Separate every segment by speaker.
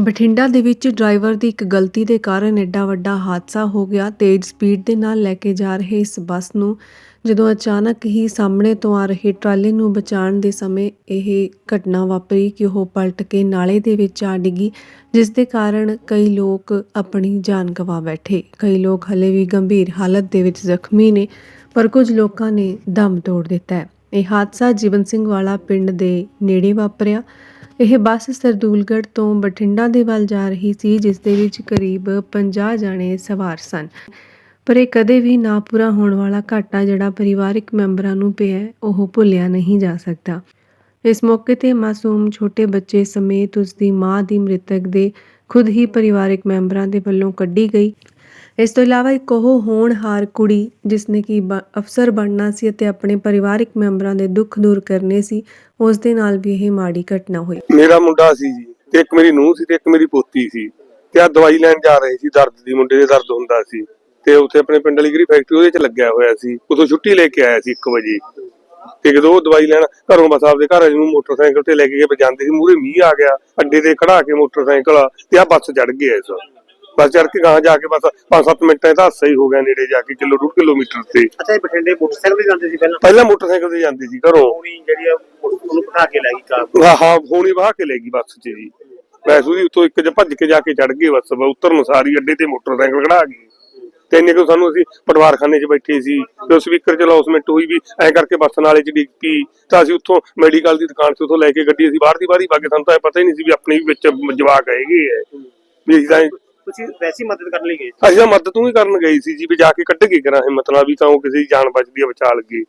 Speaker 1: ਬਠਿੰਡਾ ਦੇ ਵਿੱਚ ਡਰਾਈਵਰ ਦੀ ਇੱਕ ਗਲਤੀ ਦੇ ਕਾਰਨ ਐਡਾ ਵੱਡਾ ਹਾਦਸਾ ਹੋ ਗਿਆ। ਤੇਜ਼ ਸਪੀਡ ਦੇ ਨਾਲ ਲੈ ਕੇ ਜਾ ਰਹੇ ਇਸ ਬੱਸ ਨੂੰ ਜਦੋਂ ਅਚਾਨਕ ਹੀ ਸਾਹਮਣੇ ਤੋਂ ਆ ਰਹੇ ਟਰਾਲੇ ਨੂੰ ਬਚਾਉਣ ਦੇ ਸਮੇਂ ਇਹ ਘਟਨਾ ਵਾਪਰੀ ਕਿ ਉਹ ਪਲਟ ਕੇ ਨਾਲੇ ਦੇ ਵਿੱਚ ਆ ਡਿੱਗੀ, ਜਿਸ ਦੇ ਕਾਰਨ ਕਈ ਲੋਕ ਆਪਣੀ ਜਾਨ ਗਵਾ ਬੈਠੇ। ਕਈ ਲੋਕ ਹਲੇ ਵੀ ਗੰਭੀਰ ਹਾਲਤ ਦੇ ਵਿੱਚ ਜ਼ਖਮੀ ਨੇ, ਪਰ ਕੁਝ ਲੋਕਾਂ ਨੇ ਦਮ ਤੋੜ ਦਿੱਤਾ ਇਹ ਹਾਦਸਾ ਜੀਵਨ ਸਿੰਘ ਵਾਲਾ ਪਿੰਡ ਦੇ ਨੇੜੇ ਵਾਪਰਿਆ। ਇਹ ਬੱਸ ਸਰਦੂਲਗੜ੍ਹ ਤੋਂ ਬਠਿੰਡਾ ਦੇ ਵੱਲ ਜਾ ਰਹੀ ਸੀ, ਜਿਸ ਦੇ ਵਿੱਚ ਕਰੀਬ 50 ਜਾਣੇ ਸਵਾਰ ਸਨ। ਪਰ ਇਹ ਕਦੇ ਵੀ ਨਾ ਪੂਰਾ ਹੋਣ ਵਾਲਾ ਘਾਟਾ ਜਿਹੜਾ ਪਰਿਵਾਰਕ ਮੈਂਬਰਾਂ ਨੂੰ ਪਿਆ ਉਹ ਭੁੱਲਿਆ ਨਹੀਂ ਜਾ ਸਕਦਾ। ਇਸ ਮੌਕੇ ਤੇ ਮਾਸੂਮ ਛੋਟੇ ਬੱਚੇ ਸਮੇਤ ਉਸ ਦੀ ਮਾਂ ਦੀ ਮ੍ਰਿਤਕ ਦੇ ਖੁਦ ਹੀ ਪਰਿਵਾਰਕ ਮੈਂਬਰਾਂ ਦੇ ਵੱਲੋਂ ਕੱਢੀ ਗਈ। ਇਸ ਤੋਂ ਇਲਾਵਾ ਇੱਕ ਉਹ ਹੋਣਹਾਰ ਕੁੜੀ ਜਿਸ ਨੇ ਕਿ ਬ- ਅਫਸਰ ਬਣਨਾ ਸੀ ਅਤੇ ਆਪਣੇ ਪਰਿਵਾਰਕ ਮੈਂਬਰਾਂ ਦੇ ਦੁੱਖ ਦੂਰ ਕਰਨੇ ਸੀ, ਉਸ ਦੇ ਨਾਲ ਵੀ ਇਹ ਮਾੜੀ ਘਟਨਾ ਹੋਈ।
Speaker 2: ਮੇਰਾ ਮੁੰਡਾ ਸੀ ਜੀ ਤੇ ਇੱਕ ਮੇਰੀ ਨੂੰਹ ਸੀ ਤੇ ਇੱਕ ਮੇਰੀ ਪੋਤੀ ਸੀ ਤੇ ਆ ਦਵਾਈ ਲੈਣ ਜਾ ਰਹੇ ਸੀ, ਦਰਦ ਦੀ, ਮੁੰਡੇ ਦੇ ਦਰਦ ਹੁੰਦਾ ਸੀ ਤੇ ਉੱਥੇ ਆਪਣੇ ਪਿੰਡ ਵਾਲੀ ਗਰੀ ਫੈਕਟਰੀ ਉਹਦੇ ਚ ਲੱਗਿਆ ਹੋਇਆ ਸੀ ਉਦੋਂ ਛੁੱਟੀ ਲੈ ਕੇ ਆਇਆ ਸੀ 1 ਵਜੇ। ਤੇ ਜਦੋਂ ਉਹ ਦਵਾਈ ਲੈਣ ਘਰੋਂ ਬਸ ਆਪਦੇ ਘਰ ਨੂੰ ਮੋਟਰਸਾਈਕਲ ਤੇ ਲੈ ਕੇ ਗਏ ਜਾਂਦੇ ਸੀ ਮੂਰੇ ਮੀਂਹ ਆ ਗਿਆ, ਅੱਡੇ ਤੇ ਖੜਾ ਕੇ ਮੋਟਰਸਾਈਕਲ ਤੇ ਆ ਬੱਸ ਚੜ ਗਿਆ ਇਸ ਬੱਸ ਚੜ ਕੇ ਗਾਂ ਜਾ ਕੇ ਬਸ 5-7 ਮਿੰਟਾਂ ਦਾ ਹਾਦਸਾ ਹੀ ਹੋ ਗਿਆ ਨੇੜੇ ਜਾ ਕੇ ਕਿਲੋ ਡੂਢ ਕਿਲੋਮੀਟਰ ਤੇ।
Speaker 3: ਅੱਛਾ ਇਹ ਬਠਿੰਡੇ ਮੋਟਰਸਾਈਕਲ ਤੇ ਜਾਂਦੇ ਸੀ ਪਹਿਲਾਂ?
Speaker 2: ਪਹਿਲਾਂ ਮੋਟਰਸਾਈਕਲ ਤੇ ਜਾਂਦੇ ਸੀ ਘਰੋਂ।
Speaker 3: ਪੂਰੀ ਜਿਹੜੀ ਆ ਉਹਨੂੰ ਬਿਠਾ ਕੇ ਲੈ ਗਈ ਕਾਰ
Speaker 2: ਹਾਂ ਹਾਂ ਹੋਣੀ ਵਾਹ ਕੇ ਲੈ ਗਈ ਬੱਸ 'ਚ ਜੀ। ਵੈਸੇ ਉਹਦੀ ਉੱਤੋਂ ਇੱਕ ਜ ਭੱਜ ਕੇ ਜਾ ਕੇ ਚੜ ਗਏ ਬੱਸ। ਉਤਰਨ ਸਾਰੀ ਅੱਡੇ ਤੇ ਮੋਟਰਸਾਈਕਲ ਖੜਾ ਗਈ ਤੇ ਇੰਨੇ ਕੋ ਸਾਨੂੰ ਅਸੀਂ ਪਟਵਾਰਖਾਨੇ 'ਚ ਬੈਠੇ ਸੀ। ਤੇ ਸਪੀਕਰ 'ਚ ਲੌਸਮੈਂਟ ਹੋਈ ਵੀ ਐ ਕਰਕੇ ਬੱਸ ਨਾਲੇ 'ਚ ਡਿੱਗ ਪਈ। ਤਾਂ ਅਸੀਂ ਉੱਥੋਂ ਮੈਡੀਕਲ ਦੀ ਦੁਕਾਨ 'ਚ ਉੱਥੋਂ ਲੈ ਕੇ ਗੱਡੀ ਅਸੀਂ ਬਾਹਰ ਦੀ ਬਾਹਰ ਹੀ ਵਾਗੇ ਸਾਨੂੰ ਤਾਂ ਪਤਾ ਹੀ ਨਹੀਂ ਸੀ ਵੀ ਆਪਣੇ ਵਿੱਚ ਜਵਾਕ ਹੈਗੇ ਐ ਵੀ ਅਸੀਂ ਤਾਂ
Speaker 3: ਤੁਸੀਂ ਵੈਸੀ ਮਦਦ ਕਰਨ ਲਈ ਗਏ
Speaker 2: ਅਸੀਂ ਤਾਂ ਮਦਦ ਤੂੰ ਹੀ ਕਰਨ ਗਈ ਸੀ ਜੀ ਵੀ ਜਾ ਕੇ ਕੱਢ ਕੇ ਕਰਾਂ ਹਿੰਮਤ ਨਾਲ ਵੀ ਤਾਂ ਉਹ ਕਿਸੇ ਦੀ ਜਾਨ ਬਚਦੀ ਆ ਬਚਾ ਲਗੀ।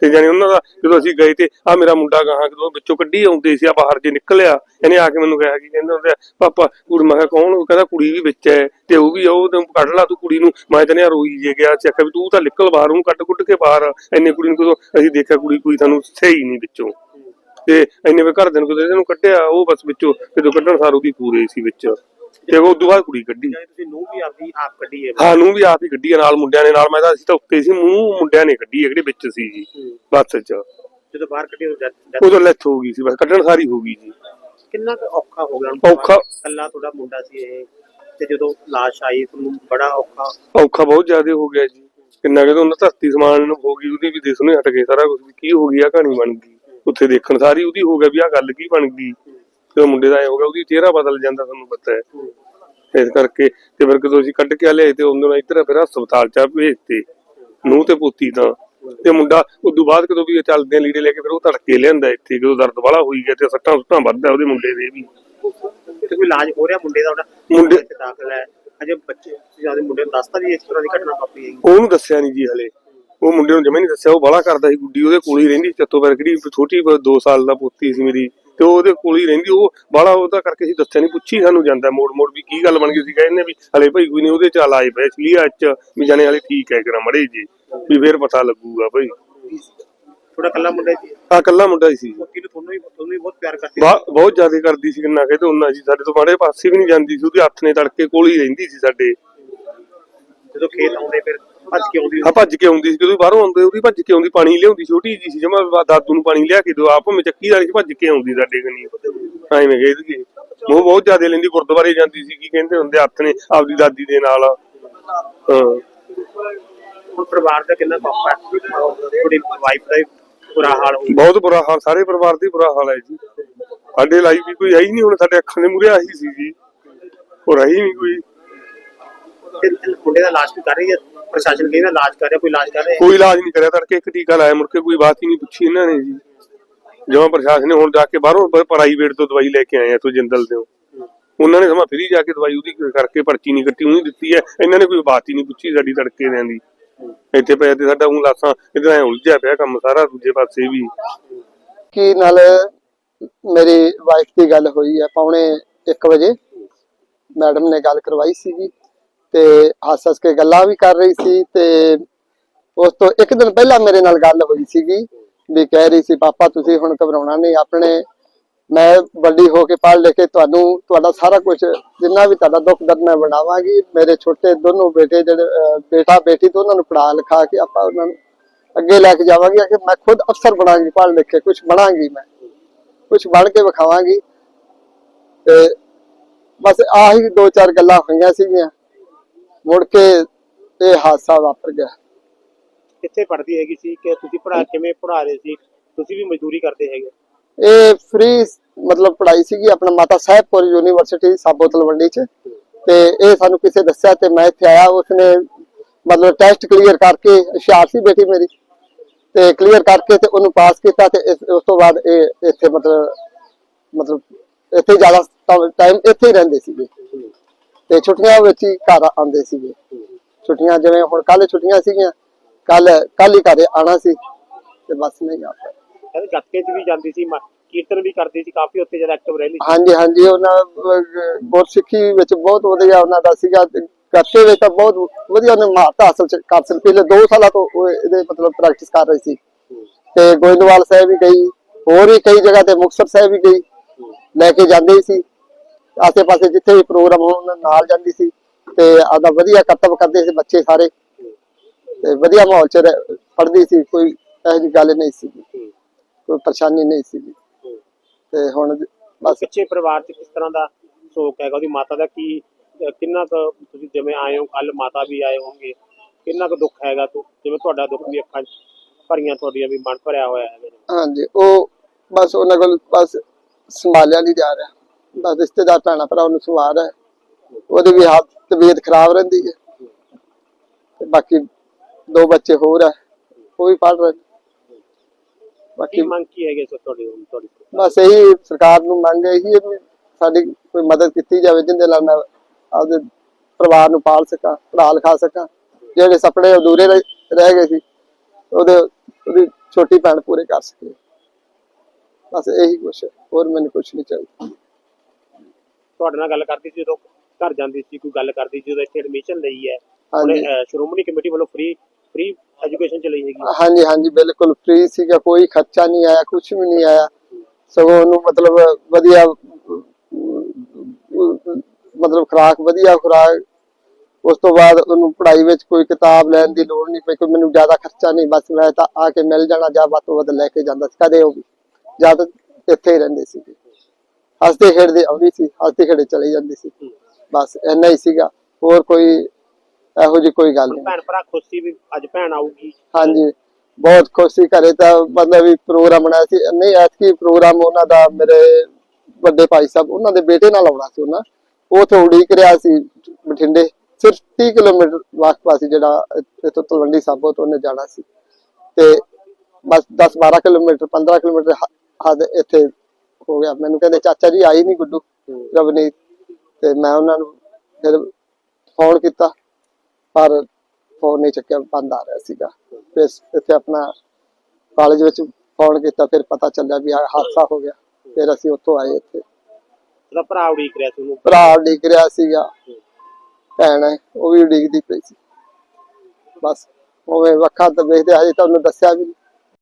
Speaker 2: ਤੇ ਜਾਨੀ ਉਹਨਾਂ ਦਾ ਜਦੋਂ ਅਸੀਂ ਗਏ ਤੇ ਆ ਮੇਰਾ ਮੁੰਡਾ ਗਾਹਾਂ ਜਦੋਂ ਵਿੱਚੋਂ ਕੱਢੀ ਆਉਂਦੇ ਸੀ ਆ ਬਾਹਰ ਜੇ ਨਿਕਲਿਆ ਇਹਨੇ ਆ ਕੇ ਮੈਨੂੰ ਕਿਹਾ ਕਿ ਕਹਿੰਦੇ ਹੁੰਦੇ ਆ, ਪਾਪਾ ਕੁੜੀ ਮੈਂ ਕਿਹਾ ਕੌਣ? ਉਹ ਕਹਿੰਦਾ ਕੁੜੀ ਵੀ ਵਿੱਚ ਹੈ ਤੇ ਉਹ ਵੀ ਆ, ਉਹ ਤੈਨੂੰ ਕੱਢ ਲਾ ਤੂੰ ਕੁੜੀ ਨੂੰ। ਮੈਂ ਤਾਂ ਨਿਆ ਰੋਈ ਜੇ ਗਿਆ ਸੀ ਆਖਿਆ ਵੀ ਤੂੰ ਤਾਂ ਨਿਕਲ ਬਾਹਰ ਉਹਨੂੰ ਕੱਢ ਕੁੱਟ ਕੇ ਬਾਹਰ। ਇੰਨੇ ਕੁੜੀ ਨੂੰ ਕਦੋਂ ਅਸੀਂ ਦੇਖਿਆ ਕੁੜੀ ਕੋਈ ਸਾਨੂੰ ਸਹੀ ਨਹੀਂ ਵਿੱਚੋਂ। ਤੇ ਇੰਨੇ ਵੇ ਘਰ ਦੇ ਨੂੰ ਕਦੋਂ ਇਹਨੂੰ ਕੱਢਿਆ ਉਹ ਬਸ ਵਿੱਚੋਂ ਜਦੋਂ ਕੱਢਣ ਸਾਰ ਉਹਦੀ ਪੂਰੇ ਸੀ ਵਿੱਚ। ਤੇ ਉਹ ਬਾਅਦ ਕੁੜੀ ਕੱਢੀ।
Speaker 3: ਤੁਸੀਂ ਨੂੰ ਵੀ ਆਪਦੀ ਆਪ ਕੱਢੀ ਹੈ।
Speaker 2: ਹਾਂ ਨੂੰ ਵੀ ਆਪ ਹੀ ਨਾਲ ਮੁੰਡਿਆਂ ਨੇ ਨਾਲ ਮੈਂ ਤਾਂ ਅਸੀਂ ਤਾਂ ਉੱਤੇ ਸੀ ਮੂੰਹ ਮੁੰਡਿਆਂ ਨੇ ਕੱਢੀ ਹੈ ਜਿਹੜੇ ਵਿੱਚ ਸੀ ਜੀ ਬੱਸ 'ਚ।
Speaker 3: ਜਦੋਂ ਬਾਹਰ ਕੱਢੀ ਉਦੋਂ
Speaker 2: ਉਦੋਂ ਲੈਥ ਹੋ ਗਈ ਸੀ ਬਸ ਕੱਢਣ ਸਾਰੀ ਹੋ ਗਈ ਜੀ।
Speaker 3: ਕਿੰਨਾ ਕੁ ਔਖਾ ਹੋ ਗਿਆ
Speaker 2: ਔਖਾ।
Speaker 3: ਕੱਲਾ ਤੁਹਾਡਾ ਮੁੰਡਾ ਸੀ ਇਹ ਤੇ ਜਦੋਂ ਲਾਸ਼ ਆਈ ਤੁਹਾਨੂੰ ਬੜਾ ਔਖਾ।
Speaker 2: ਔਖਾ ਬਹੁਤ ਜ਼ਿਆਦਾ ਹੋ ਗਿਆ ਜੀ। ਕਿੰਨਾ ਕਹਿੰਦਾ ਉਹਨਾਂ ਧਰਤੀ ਸਮਾਨ ਨੂੰ ਹੋ ਗਈ ਉਹਦੀ ਵੀ ਦਿਸ ਨੂੰ ਹਟ ਗਏ ਸਾਰਾ ਕੁਝ ਕੀ ਹੋ ਗਈ ਆ ਕਹਾਣੀ ਬਣ ਗਈ। ਉੱਥੇ ਦੇਖਣ ਸਾਰੀ ਉਹਦੀ ਹੋ ਗਿਆ ਵੀ ਆ ਗੱਲ ਕੀ ਬਣ ਗਈ। ਤੇ ਮੁੰਡੇ ਦਾ ਐ ਹੋ ਗਿਆ ਉਹਦੀ ਚਿਹਰਾ ਬਦਲ ਜਾਂਦਾ ਤੁਹਾਨੂੰ ਪਤਾ ਹੈ। ਇਸ ਕਰਕੇ ਤੇ ਫਿਰ ਜਦੋਂ ਅਸੀਂ ਕੱਢ ਕੇ ਲਿਆਏ ਤੇ ਉਹਨਾਂ ਨੂੰ ਇੱਧਰ ਫਿਰ ਹਸਪਤਾਲ ਚ ਭੇਜਤੇ। ਨੂੰ ਤੇ ਪੁੱਤੀ ਤਾਂ। ਤੇ ਮੁੰਡਾ ਉਦੋਂ ਬਾਅਦ ਕਦੋਂ ਵੀ ਚੱਲਦੇ ਆ ਲੀੜੇ ਲੈ ਕੇ ਫਿਰ ਉਹ ਧੜਕੇ ਲਿਆਂਦਾ ਇੱਥੇ ਜਦੋਂ ਦਰਦ ਵਾਲਾ ਹੋਈ ਗਿਆ ਤੇ ਸੱਟਾਂ ਸੁੱਟਾਂ ਵੱਧਦਾ ਉਹਦੇ ਮੁੰਡੇ ਦੇ ਵੀ।
Speaker 3: ਤੇ ਕੋਈ ਇਲਾਜ ਹੋ ਰਿਹਾ ਮੁੰਡੇ ਦਾ ਉਹਦਾ?
Speaker 2: ਮੁੰਡੇ-
Speaker 3: ਦਾਖਲ ਹੈ? ਅਜੇ ਬੱਚੇ ਤੁਸੀਂ ਆਦੇ ਮੁੰਡੇ ਨੂੰ ਦੱਸਤਾ ਵੀ ਇਸ ਤਰ੍ਹਾਂ ਦੀ ਘਟਨਾ ਵਾਪਰੀ ਹੈ
Speaker 2: ਉਹਨੂੰ ਦੱਸਿਆ ਨਹੀਂ ਜੀ ਹਲੇ। ਉਹ ਮੁੰਡੇ ਨੂੰ ਜਮੇ ਨਹੀਂ ਦੱਸਿਆ ਉਹ ਬਾਲਾ ਕਰਦਾ ਸੀ ਗੁੱਡੀ ਉਹਦੇ ਕੋਲ ਹੀ ਰਹਿੰਦੀ ਚੱਤੋ ਪਰ ਕਿਹੜੀ ਛੋਟੀ 2 ਸਾਲ ਦਾ ਪੋਤੀ ਸੀ ਮੇਰੀ। ਤੇ ਉਹ ਉਹਦੇ ਕੋਲ ਹੀ ਰਹਿੰਦੀ ਉਹ ਬਾਲਾ ਉਹਦਾ ਕਰਕੇ ਅਸੀਂ ਦੱਸਿਆ ਨਹੀਂ ਪੁੱਛੀ ਸਾਨੂੰ ਜਾਂਦਾ ਮੋੜ ਮੋੜ ਵੀ ਕੀ ਗੱਲ ਬਣ ਗਈ ਸੀ ਕਹਿੰਦੇ ਵੀ ਹਲੇ ਭਾਈ ਕੋਈ ਨਹੀਂ ਉਹਦੇ ਚ ਆਏ ਪਏ ਸਲੀਆ ਚ ਵੀ ਜਾਣੇ ਹਲੇ ਠੀਕ ਹੈ ਕਰਾ ਮੜੇ ਜੀ ਵੀ ਫੇਰ ਪਤਾ ਲੱਗੂਗਾ ਭਾਈ।
Speaker 3: ਥੋੜਾ ਕੱਲਾ ਮੁੰਡਾ ਸੀ?
Speaker 2: ਆ ਕੱਲਾ ਮੁੰਡਾ ਹੀ ਸੀ
Speaker 3: ਨੂੰ ਤੁਹਾਨੂੰ ਵੀ ਤੁਹਾਨੂੰ ਵੀ ਬਹੁਤ ਪਿਆਰ ਕਰਦੀ
Speaker 2: ਬਹੁਤ ਜ਼ਿਆਦਾ ਕਰਦੀ ਸੀ ਕਿੰਨਾ ਕਹਿੰਦੇ ਉਹਨਾਂ ਜੀ ਸਾਡੇ ਤੋਂ ਮਾੜੇ ਪਾਸੇ ਵੀ ਨਹੀਂ ਜਾਂਦੀ ਸੀ ਉਹਦੇ ਹੱਥ ਨੇ ਤੜਕੇ ਕੋਲ ਹੀ ਰਹਿੰਦੀ ਸੀ ਸਾਡੇ।
Speaker 3: ਜਦੋਂ ਖੇਤ ਆਉਂਦੇ ਫਿਰ ਭੱਜ ਕੇ ਆਉਂਦੀ
Speaker 2: ਆ ਭੱਜ ਕੇ ਆਉਂਦੀ ਸੀ। ਜਦੋਂ ਬਾਹਰੋਂ ਆਉਂਦੇ ਉਹਦੀ ਭੱਜ ਕੇ ਆਉਂਦੀ ਪਾਣੀ ਲਿਆਉਂਦੀ ਛੋਟੀ ਜੀ ਸੀ ਜਮਾ ਦਾਦੂ ਨੂੰ ਪਾਣੀ ਲਿਆ ਕੇ ਦਿਓ ਆਪ ਮੈਂ ਚੱਕੀ ਵਾਲੀ ਭੱਜ ਕੇ ਆਉਂਦੀ ਸਾਡੇ ਕਨੀ। ਐਵੇਂ ਗਏ ਸੀਗੇ ਉਹ ਬਹੁਤ ਜ਼ਿਆਦਾ ਲੈਂਦੀ ਗੁਰਦੁਆਰੇ ਜਾਂਦੀ ਸੀ ਕੀ ਕਹਿੰਦੇ ਹੁੰਦੇ ਹੱਥ ਨੇ ਆਪਦੀ ਦਾਦੀ ਦੇ ਨਾਲ। ਹਾਂ।
Speaker 3: ਹੁਣ ਪਰਿਵਾਰ ਦਾ ਕਿੰਨਾ ਔਖਾ ਹੈ? ਤੁਹਾਡੀ ਵਾਈਫ ਦਾ ਬੁਰਾ ਹਾਲ ਹੋ
Speaker 2: ਬਹੁਤ ਬੁਰਾ ਹਾਲ ਸਾਰੇ ਪਰਿਵਾਰ ਦਾ ਹੀ ਬੁਰਾ ਹਾਲ ਹੈ ਜੀ। ਸਾਡੇ ਲਾਈਫ ਵੀ ਕੋਈ ਹੈ ਹੀ ਨਹੀਂ ਹੁਣ ਸਾਡੇ ਅੱਖਾਂ ਦੇ ਮੂਹਰੇ ਆਹੀ ਸੀ ਜੀ। ਹੋਰ ਆਹੀ ਨਹੀਂ ਕੋਈ।
Speaker 3: ਮੁੰਡੇ ਦਾ ਵੀ ਕਰ ਰਹੀ ਹੈ? ਪ੍ਰਸ਼ਾਸਨ ਕਹਿੰਦਾ ਇਲਾਜ ਕਰ ਰਿਹਾ ਕੋਈ ਇਲਾਜ ਕਰ ਰਿਹਾ?
Speaker 2: ਕੋਈ ਇਲਾਜ ਨਹੀਂ ਕਰਿਆ ਤੜਕੇ ਇੱਕ ਟੀਕਾ ਲਾਇਆ ਮੁੜ ਕੇ ਕੋਈ ਬਾਤ ਹੀ ਨਹੀਂ ਪੁੱਛੀ ਇਹਨਾਂ ਨੇ ਜੀ। ਜਦੋਂ ਪ੍ਰਸ਼ਾਸਨ ਨੇ ਹੁਣ ਜਾ ਕੇ ਬਾਹਰੋਂ ਪ੍ਰਾਈਵੇਟ ਤੋਂ ਦਵਾਈ ਲੈ ਕੇ ਆਏ ਆ ਤੋਂ ਜਿੰਦਲ ਤੋਂ। ਉਹਨਾਂ ਨੇ ਸਮਾਂ ਫਰੀ ਜਾ ਕੇ ਦਵਾਈ ਉਹਦੀ ਕਰਕੇ ਪਰਚੀ ਨਹੀਂ ਕੱਟੀ ਉਹਨੇ ਦਿੱਤੀ ਹੈ। ਇਹਨਾਂ ਨੇ ਕੋਈ ਬਾਤ ਹੀ ਨਹੀਂ ਪੁੱਛੀ ਸਾਡੀ ਤੜਕੇ ਦਿਆਂ ਦੀ। ਇੱਥੇ ਪਿਆ ਤੇ ਸਾਡਾ ਉਹ ਲਾਸਾਂ ਇਧਰ ਐ ਉਲਝਿਆ ਪਿਆ ਕੰਮ ਸਾਰਾ ਦੂਜੇ ਪਾਸੇ ਵੀ।
Speaker 4: ਕਿ ਨਾਲ ਮੇਰੀ ਵਾਈਫ ਦੀ ਗੱਲ ਹੋਈ ਹੈ ਪੌਣੇ 1 ਵਜੇ ਮੈਡਮ ਨੇ ਗੱਲ ਕਰਵਾਈ ਸੀਗੀ। ਤੇ ਹੱਸ ਹੱਸ ਕੇ ਗੱਲਾਂ ਵੀ ਕਰ ਰਹੀ ਸੀ ਤੇ ਉਸ ਤੋਂ ਇੱਕ ਦਿਨ ਪਹਿਲਾਂ ਮੇਰੇ ਨਾਲ ਗੱਲ ਹੋਈ ਸੀਗੀ ਵੀ ਕਹਿ ਰਹੀ ਸੀ, ਪਾਪਾ, ਤੁਸੀਂ ਹੁਣ ਘਬਰਾਉਣਾ ਨਹੀਂ, ਆਪਣੇ ਮੈਂ ਵੱਡੀ ਹੋ ਕੇ ਪੜ੍ਹ ਲੈ ਕੇ ਤੁਹਾਨੂੰ, ਤੁਹਾਡਾ ਸਾਰਾ ਕੁਝ ਜਿੰਨਾ ਵੀ ਤੁਹਾਡਾ ਦੁੱਖ ਦਰਦ ਮੈਂ ਬਣਾਵਾਂਗੀ, ਮੇਰੇ ਛੋਟੇ ਦੋਨੋਂ ਬੇਟੇ ਜਿਹੜੇ ਬੇਟਾ ਬੇਟੀ ਦੋਨਾਂ ਨੂੰ ਪੜਾ ਲਿਖਾ ਕੇ ਆਪਾਂ ਉਹਨਾਂ ਨੂੰ ਅੱਗੇ ਲੈ ਕੇ ਜਾਵਾਂਗੇ, ਕਿ ਮੈਂ ਖੁਦ ਅਫਸਰ ਬਣਾਂਗੀ, ਪੜ੍ਹ ਲਿਖ ਕੇ ਕੁਝ ਬਣਾਂਗੀ ਮੈਂ ਕੁਝ ਬਣ ਕੇ ਵਿਖਾਵਾਂਗੀ। ਤੇ ਬਸ ਆਹੀ ਦੋ ਚਾਰ ਗੱਲਾਂ ਹੋਈਆਂ ਸੀਗੀਆਂ। ਮੁੜ ਕੇ ਇਹ ਹਾਦਸਾ ਵਾਪਰ ਗਿਆ।
Speaker 3: ਕਿੱਥੇ ਪੜ੍ਹਦੀ ਹੈਗੀ ਸੀ ਕਿ ਤੁਸੀਂ ਪੜ੍ਹਾ ਕਿਵੇਂ ਪੜ੍ਹਾ ਰਹੇ ਸੀ? ਤੁਸੀਂ ਵੀ ਮਜ਼ਦੂਰੀ ਕਰਦੇ ਹੈਗੇ।
Speaker 4: ਇਹ ਫ੍ਰੀ ਮਤਲਬ ਪੜ੍ਹਾਈ ਸੀਗੀ ਆਪਣਾ ਮਾਤਾ ਸਾਹਿਬਪੁਰ ਯੂਨੀਵਰਸਿਟੀ ਸਾਬੋ ਤਲਵੰਡੀ ਚ। ਤੇ ਇਹ ਸਾਨੂੰ ਕਿਸੇ ਦੱਸਿਆ ਤੇ ਮੈਂ ਇੱਥੇ ਆਇਆ ਉਸਨੇ ਮਤਲਬ ਟੈਸਟ ਕਲੀਅਰ ਕਰਕੇ ਹੁਸ਼ਿਆਰ ਸੀ ਬੇਟੀ ਮੇਰੀ। ਤੇ ਕਲੀਅਰ ਕਰਕੇ ਤੇ ਉਹਨੂੰ ਪਾਸ ਕੀਤਾ ਤੇ ਉਸ ਤੋਂ ਬਾਅਦ ਇਹ ਇੱਥੇ ਮਤਲਬ ਮਤਲਬ ਇੱਥੇ ਜ਼ਿਆਦਾ ਟਾਈਮ ਇੱਥੇ ਹੀ ਰਹਿੰਦੇ ਸੀਗੇ। ਤੇ ਛੁੱਟੀਆਂ ਵਿੱਚ ਹੀ ਘਰ ਆਉਂਦੇ ਸੀਗੇ। ਛੁੱਟੀਆਂ ਜਿਵੇਂ ਹੁਣ ਕੱਲ ਛੁੱਟੀਆਂ ਸੀਗੀਆਂ ਕੱਲ ਕੱਲ ਹੀ ਘਰੇ ਆਣਾ ਸੀ ਤੇ ਬਸ ਨਹੀਂ ਆ
Speaker 3: ਕਹਿੰਦੇ ਗੱਤਕੇ 'ਚ ਵੀ ਜਾਂਦੀ ਸੀ ਕੀਰਤਨ ਵੀ ਕਰਦੀ ਸੀ ਕਾਫੀ ਉੱਥੇ ਜਦ ਐਕਟਿਵ ਰਹਿੰਦੀ ਸੀ।
Speaker 4: ਹਾਂਜੀ ਹਾਂਜੀ ਉਹਨਾਂ ਗੁਰਸਿੱਖੀ ਵਿੱਚ ਬਹੁਤ ਵਧੀਆ ਉਹਨਾਂ ਦਾ ਸੀਗਾ ਤੇ ਗੱਤੇ ਵਿੱਚ ਤਾਂ ਬਹੁਤ ਵਧੀਆ ਉਹਨੇ ਮਹਾਰਤ ਹਾਸਲ ਕਰ ਸੀ ਪਿਛਲੇ 2 ਸਾਲਾਂ ਤੋਂ ਉਹ ਇਹਦੇ ਮਤਲਬ ਪ੍ਰੈਕਟਿਸ ਕਰ ਰਹੀ ਸੀ। ਤੇ ਗੋਇੰਦਵਾਲ ਸਾਹਿਬ ਵੀ ਗਈ ਹੋਰ ਵੀ ਕਈ ਜਗ੍ਹਾ ਤੇ ਮੁਕਤਸਰ ਸਾਹਿਬ ਵੀ ਗਈ ਲੈ ਕੇ ਜਾਂਦੇ ਸੀ। ਆਸੇ ਪਾਸੇ ਜਿੱਥੇ ਵੀ ਪ੍ਰੋਗਰਾਮ ਹੋਣ ਉਹਨਾਂ ਨਾਲ ਜਾਂਦੀ ਸੀ ਤੇ ਆਦਾ ਵਧੀਆ ਕਰਤੱਵ ਕਰਦੇ ਸੀ ਬੱਚੇ ਸਾਰੇ। ਤੇ ਵਧੀਆ ਮਾਹੌਲ ਚ ਪੜ੍ਹਦੀ ਸੀ ਕੋਈ ਇਹੋ ਜਿਹੀ ਗੱਲ ਨਹੀਂ ਸੀ ਕੋਈ ਪਰੇਸ਼ਾਨੀ ਨਹੀਂ ਸੀ ਤੇ ਹੁਣ ਬਸ।
Speaker 3: ਪਿੱਛੇ ਪਰਿਵਾਰ 'ਚ ਕਿਸ ਤਰ੍ਹਾਂ ਦਾ ਸ਼ੋਕ ਹੈਗਾ? ਉਹਦੀ ਮਾਤਾ ਦਾ ਕੀ ਕਿੰਨਾ ਕੁ ਤੁਸੀਂ ਜਿਵੇਂ ਆਏ ਹੋ ਕੱਲ ਮਾਤਾ ਵੀ ਆਏ ਹੋਣਗੇ ਕਿੰਨਾ ਕੁ ਦੁੱਖ ਹੈਗਾ ਤੂੰ ਜਿਵੇਂ ਤੁਹਾਡਾ ਦੁੱਖ ਵੀ ਅੱਖਾਂ 'ਚ ਭਰੀਆਂ ਤੁਹਾਡੀਆਂ ਵੀ ਮਨ ਭਰਿਆ ਹੋਇਆ ਹੈ
Speaker 4: ਹਾਂਜੀ ਉਹ ਬਸ ਉਹਨਾਂ ਕੋਲ ਬਸ ਸੰਭਾਲਿਆ ਨਹੀਂ ਜਾ ਰਿਹਾ। ਬਸ ਰਿਸ਼ਤੇਦਾਰ ਭੈਣਾਂ ਭਰਾ ਉਹਨੂੰ ਸਵਾਰ ਹੈ। ਉਹਦੀ ਵੀ ਹਾਲਤ ਤਬੀਅਤ ਖਰਾਬ ਰਹਿੰਦੀ ਹੈ। ਤੇ ਬਾਕੀ ਦੋ ਬੱਚੇ ਹੋਰ ਹੈ ਉਹ ਵੀ ਪੜ ਰਹੇ ਨੇ।
Speaker 3: ਕੀ
Speaker 4: ਬਾਕੀ
Speaker 3: ਮੰਗ ਕੀ ਹੈਗੇ ਸਰ ਤੁਹਾਡੀ ਹੁਣ ਤੁਹਾਡੀ
Speaker 4: ਬਸ ਇਹੀ ਸਰਕਾਰ ਨੂੰ ਮੰਗ ਇਹੀ ਹੈ ਵੀ ਸਾਡੀ ਕੋਈ ਮਦਦ ਕੀਤੀ ਜਾਵੇ ਜਿੰਦੇ ਨਾਲ ਮੈਂ ਆਪਦੇ ਪਰਿਵਾਰ ਨੂੰ ਪਾਲ ਸਕਾਂ ਪੜ੍ਹਾ ਲਿਖਾ ਸਕਾਂ। ਜਿਹੜੇ ਸੁਪਨੇ ਅਧੂਰੇ ਰਹਿ ਰਹਿ ਗਏ ਸੀ ਉਹਦੇ ਉਹਦੀ ਛੋਟੀ ਭੈਣ ਪੂਰੇ ਕਰ ਸਕੇ ਬਸ ਇਹੀ ਕੁਛ ਹੈ ਹੋਰ ਮੈਨੂੰ ਕੁਛ ਨਹੀਂ ਚਾਹੀਦਾ।
Speaker 3: ਤੁਹਾਡੇ ਨਾਲ ਗੱਲ ਕਰਦੀ ਸੀ ਜਦੋਂ ਘਰ ਜਾਂਦੀ ਸੀ ਕੋਈ ਗੱਲ ਕਰਦੀ ਸੀ ਜਦੋਂ ਇੱਥੇ ਐਡਮਿਸ਼ਨ ਲਈ ਹੈ। ਉਹਨੇ
Speaker 4: ਹਾਂਜੀ।
Speaker 3: ਅਹ, ਸ਼੍ਰੋਮਣੀ ਕਮੇਟੀ ਵੱਲੋਂ ਫ੍ਰੀ ਫ੍ਰੀ ਐਜੂਕੇਸ਼ਨ ਚਲੀ ਹੈਗੀ
Speaker 4: ਹਾਂਜੀ ਹਾਂਜੀ ਬਿਲਕੁਲ ਫ੍ਰੀ ਸੀਗਾ ਕੋਈ ਖਰਚਾ ਨਹੀਂ ਆਇਆ ਕੁਛ ਵੀ ਨਹੀਂ ਆਇਆ। ਸਗੋਂ ਉਹਨੂੰ ਮਤਲਬ ਵਧੀਆ ਮਤਲਬ ਖੁਰਾਕ ਵਧੀਆ ਖੁਰਾਕ ਉਸ ਤੋਂ ਬਾਅਦ ਉਹਨੂੰ ਪੜ੍ਹਾਈ ਵਿੱਚ ਕੋਈ ਕਿਤਾਬ ਲੈਣ ਦੀ ਲੋੜ ਨਹੀਂ ਪਈ ਕੋਈ ਮੈਨੂੰ ਜ਼ਿਆਦਾ ਖਰਚਾ ਨਹੀਂ ਬਸ ਮੈਂ ਤਾਂ ਆ ਕੇ ਮਿਲ ਜਾਣਾ ਜਾਂ ਵੱਧ ਤੋਂ ਵੱਧ ਲੈ ਕੇ ਜਾਂਦਾ ਸੀ ਕਦੇ ਉਹ ਵੀ। ਜਦ ਇੱਥੇ ਹੀ ਰਹਿੰਦੇ ਸੀ ਹੱਸਦੇ ਖੇਡਦੇ ਆਉਂਦੀ ਸੀ ਹੱਸਦੇ ਖੇਡੇ ਚਲੇ ਜਾਂਦੀ ਸੀ। ਬਸ ਇੰਨਾ ਹੀ ਸੀਗਾ। ਹੋਰ ਕੋਈ ਇਹੋ ਜਿਹੀ ਕੋਈ ਗੱਲ ਨਹੀਂ।
Speaker 3: ਭੈਣ ਭਰਾ ਖੁਸ਼ ਵੀ ਅੱਜ ਭੈਣ ਆਊਗੀ?
Speaker 4: ਹਾਂਜੀ ਬਹੁਤ ਖੁਸ਼ੀ। ਘਰੇ ਤਾਂ ਮਤਲਬ ਵੀ ਪ੍ਰੋਗਰਾਮ ਬਣਾਇਆ ਸੀ। ਨਹੀਂ ਐਤਕੀ ਪ੍ਰੋਗਰਾਮ ਉਹਨਾਂ ਦਾ ਮੇਰੇ ਵੱਡੇ ਭਾਈ ਸਾਹਿਬ ਉਹਨਾਂ ਦੇ ਬੇਟੇ ਨਾਲ ਆਉਣਾ ਸੀ ਉਹਨਾਂ। ਉਹ ਤੋਂ ਉਡੀਕ ਰਿਹਾ ਸੀ ਬਠਿੰਡੇ। ਸਿਰਫ 30 ਕਿਲੋਮੀਟਰ ਵਾਕਫਾ ਸੀ ਜਿਹੜਾ ਇਥੋਂ ਤਲਵੰਡੀ ਸਾਬੋ ਤੋਂ ਉਹਨੇ ਜਾਣਾ ਸੀ। ਤੇ ਬਸ 10 12 ਕਿਲੋਮੀਟਰ 15 ਕਿਲੋਮੀਟਰ ਇੱਥੇ ਹੋ ਗਿਆ। ਮੈਨੂੰ ਕਹਿੰਦੇ ਚਾਚਾ ਜੀ ਆਈ ਨਹੀਂ ਗੁੱਡੂ ਰਵਨੀਤ। ਤੇ ਮੈਂ ਉਹਨਾਂ ਨੂੰ ਫਿਰ ਫੋਨ ਕੀਤਾ ਪਰ ਫੋਨ ਨਹੀਂ ਚੱਕਿਆ ਬੰਦ ਆ ਰਿਹਾ ਸੀਗਾ। ਫਿਰ ਇੱਥੇ ਆਪਣਾ ਕਾਲਜ ਵਿੱਚ ਫੋਨ ਕੀਤਾ ਫਿਰ ਪਤਾ ਚੱਲਿਆ ਵੀ ਆਹ ਹਾਦਸਾ ਹੋ ਗਿਆ। ਫਿਰ ਅਸੀਂ ਉੱਥੋਂ ਆਏ ਇੱਥੇ।
Speaker 3: ਉਹਦਾ ਭਰਾ ਉਡੀਕ ਰਿਹਾ ਸੀ ਉਹਨੂੰ?
Speaker 4: ਭਰਾ ਡਿੱਗ ਰਿਹਾ ਸੀਗਾ। ਭੈਣ ਹੈ ਉਹ ਵੀ ਡਿੱਗਦੀ ਪਈ ਸੀ। ਬਸ ਉਵੇਂ ਵੱਖਾ ਤਾਂ ਵੇਖਦੇ ਹਜੇ ਤਾਂ ਉਹਨੂੰ ਦੱਸਿਆ ਵੀ ਨਹੀਂ